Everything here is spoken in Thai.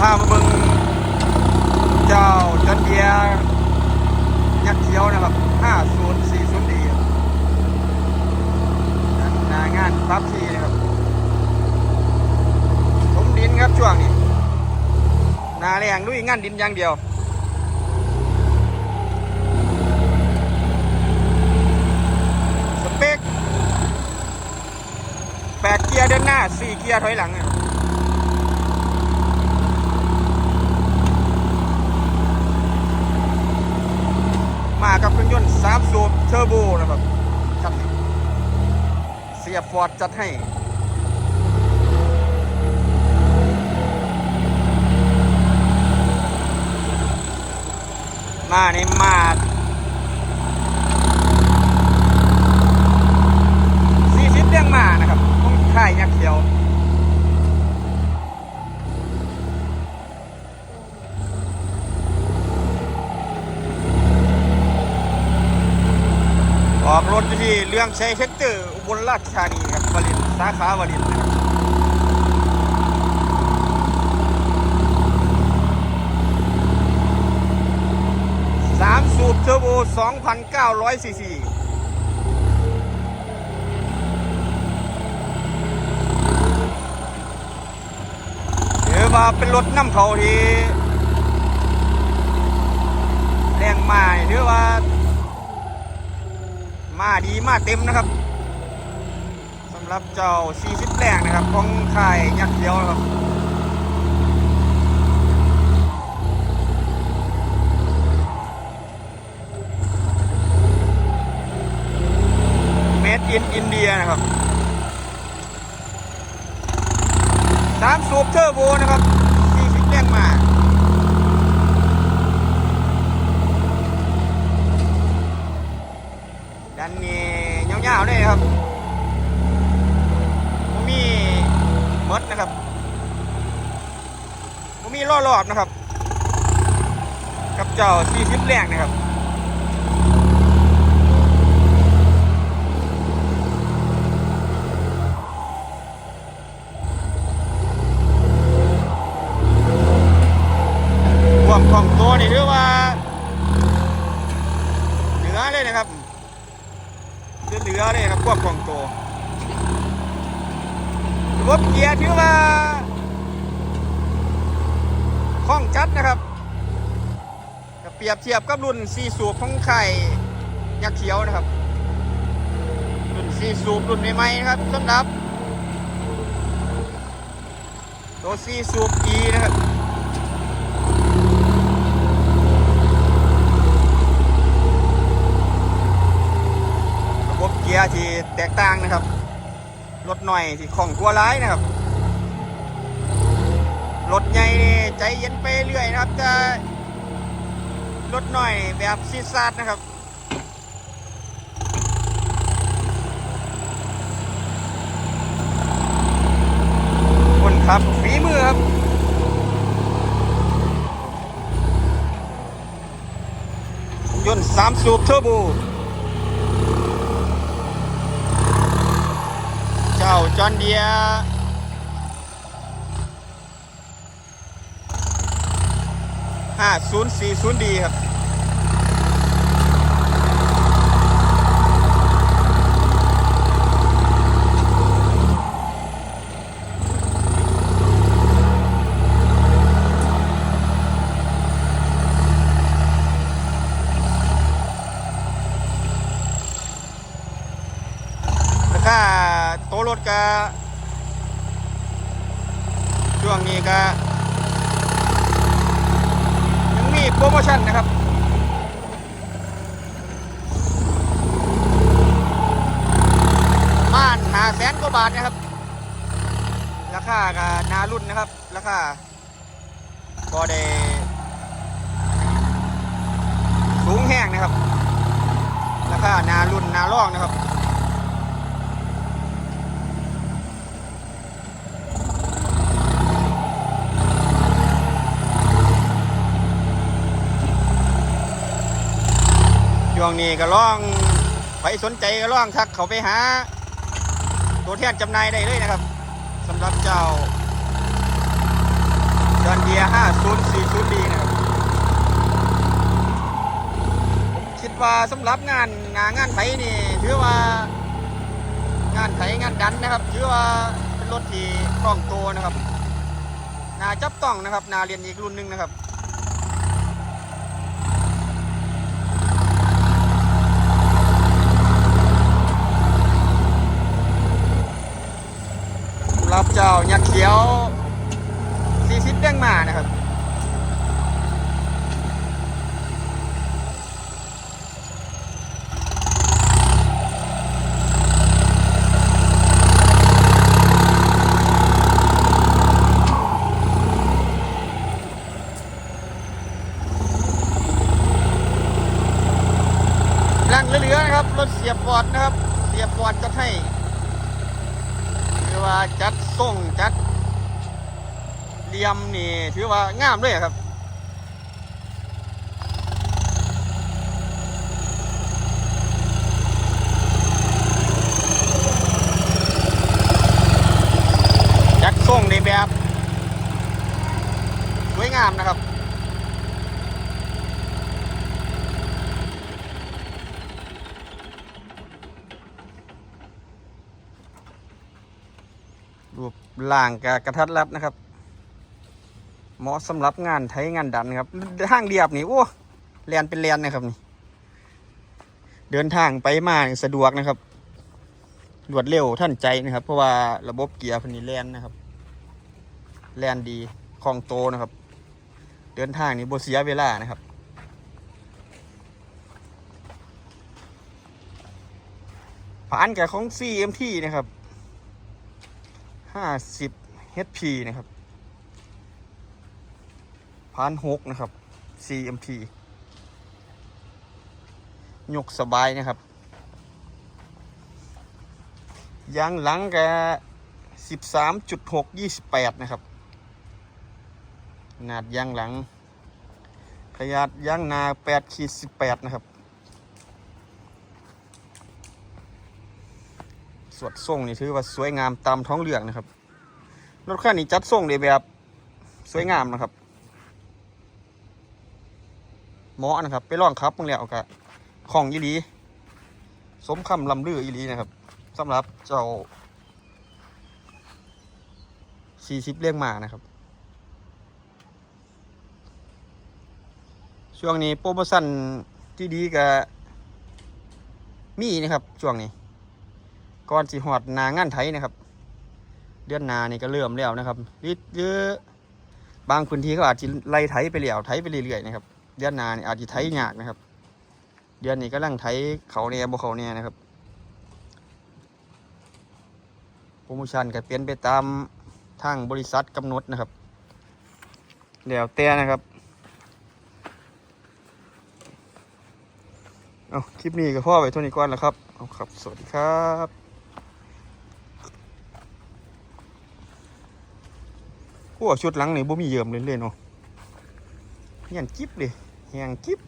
พามาเบิ่งเจ้าจอนเดียร์ยักษ์เขียวนะครับ 5040D ครับหนางานปั๊บทีนะครับถมดินครับช่วงนี้นาแรงด้วยงานดินอย่างเดียวสเปคแปดเกียร์เดินหน้าสี่เกียร์ถอยหลังอะมากับเครื่องยนต์สามสูบ เทอร์โบนะครับครับเสียฟอร์ดจัดให้มาในมาสี่สิบเรื่องมานะครับต้องค่ายยักษ์เขียว ออกรถที่เรื่องใช้เทคเตอร์อุบลราชธานีครับวลินทสาขาวลิษัสามสูบเทอร์โบ2,900ซีซีถือว่าเป็นรถน้ำเขาที่แรงมานี่ถือว่า มาดีมาเต็มนะครับสำหรับเจ้า 40 แรงนะครับ ของค่ายยักษ์เขียวนะครับเมดอินอินเดียนะครับสามสูบเทอร์โบนะครับ 40แรงมา ดันนี่ ยาวๆเลยครับผมมีมดนะครับผมมีล่อรอบนะครับ กับเจ้า40แรงนะครับ ความของตัวนี่เรียกว่า เหนือเลยนะครับ เหลือๆเลย ครับคองตัวระบบเกียร์ถือว่าคล่องจัดนะครับเปรียบเทียบกับรุ่นซีสูบของไข่ยักษ์เขียวนะครับ รุ่นซีสูบรุ่นใหม่ๆนะครับสำหรับตัวซีสูบ E นะครับ ระบบเกียร์ที่แตกต่างนะครับ รถหน่อยที่ของตัวร้ายนะครับ รถใหญ่นี่ใจเย็นไปเรื่อยนะครับจะรถหน่อยแบบซีซาดนะครับคนขับฝีมือครับยนต์สามสูบเทอร์โบ เจอนเดียห้าศูนย์สี่ศูนย์ดีครับ ราคาโตวรถก็ ช่วงนี้ก็ยังมีโปรโมชั่นนะครับบ้านหาแสนกว่าบาทนะครับ ราคาก็นารุ่นนะครับ ราคาก็ได้สูงแห้งนะครับ ราคานารุ่นนาล่องนะครับ ช่วงนี้ก็ล่องไปสนใจก็ล่องทักเขาไปหา ตัวแทนจำหน่ายได้เลยนะครับสำหรับเจ้าจอนเดีย5040ดีนะครับผมคิดว่าสำหรับงานงานงานไถนี่ถือว่างานไถงานดันนะครับถือว่าเป็นรถที่คล่องตัวนะครับนาจับต้องนะครับนาเรียนอีกรุ่นหนึ่งนะครับ เจ้ายักษ์เขียวซีซิดเด้งมานะครับลั่งเหลือๆนะครับ รถเสียบบอร์ดนะครับ เสียบบอร์ดจะให้ถือว่าจัด ส่งจัดเหลี่ยมนี่ถือว่างามด้วยครับจัดส่งในแบบสวยงามนะครับ ล่างกับกระทัดรัดนะครับ เหมาะสำหรับงานไทยงานดันครับทางเรียบนี่โอ้แลนเป็นแลนนะครับนี่ เดินทางไปมาสะดวกนะครับรวดเร็วท่านใจนะครับ เพราะว่าระบบเกียร์พันนี้แลนนะครับ แลนดีคล่องโตนะครับ เดินทางนี่โบเสียเวลานะครับผ่านกับของ CMT นะครับ ห้าสิบ HP นะครับพันหกนะครับ CMP ยกสบายนะครับยางหลังกับสิบสามจุดหกยี่สิบแปดนะครับขนาดยางหลังขนาดยางนาแปดขีดสิบแปดนะครับ สวดทรงนี่ถือว่าสวยงามตามท้องเรื่องนะครับ รถคันนี้จัดทรงได้แบบสวยงามนะครับเหมาะนะครับ ไปลองครับมึงแล้วกะของยีหลีสมคำลำลือยีหลีนะครับสำหรับเจ้าสี่สิบเลี้ยงมานะครับ ช่วงนี้โปรโมชั่นที่ดีกับมีนะครับ ช่วงนี้ ก่อนสิหอดนางานไทยนะครับ เดือนนานี่ก็เริ่มแล้วนะครับนิดเยอะบางพื้นที่ก็อาจจะไล่ไถไปแล้วไถไปเรื่อยๆนะครับ เดือนนานี่อาจจะไถยากนะครับ เดือนนี้ก็ลังไถเขาเนี่ยบ่เขาเนี่ยนะครับโปรโมชั่นก็เปลี่ยนไปตามทางบริษัทกำหนดนะครับแล้วแต่นะครับเอาคลิปนี้ก็พ่อไว้เท่านี้ก่อนแล้วครับเอาครับ สวัสดีครับ พวกชุดหลังนี่บ่มีเยิมเลยเลยเนาะเฮียนกิ๊บเลยแหงกิ๊บ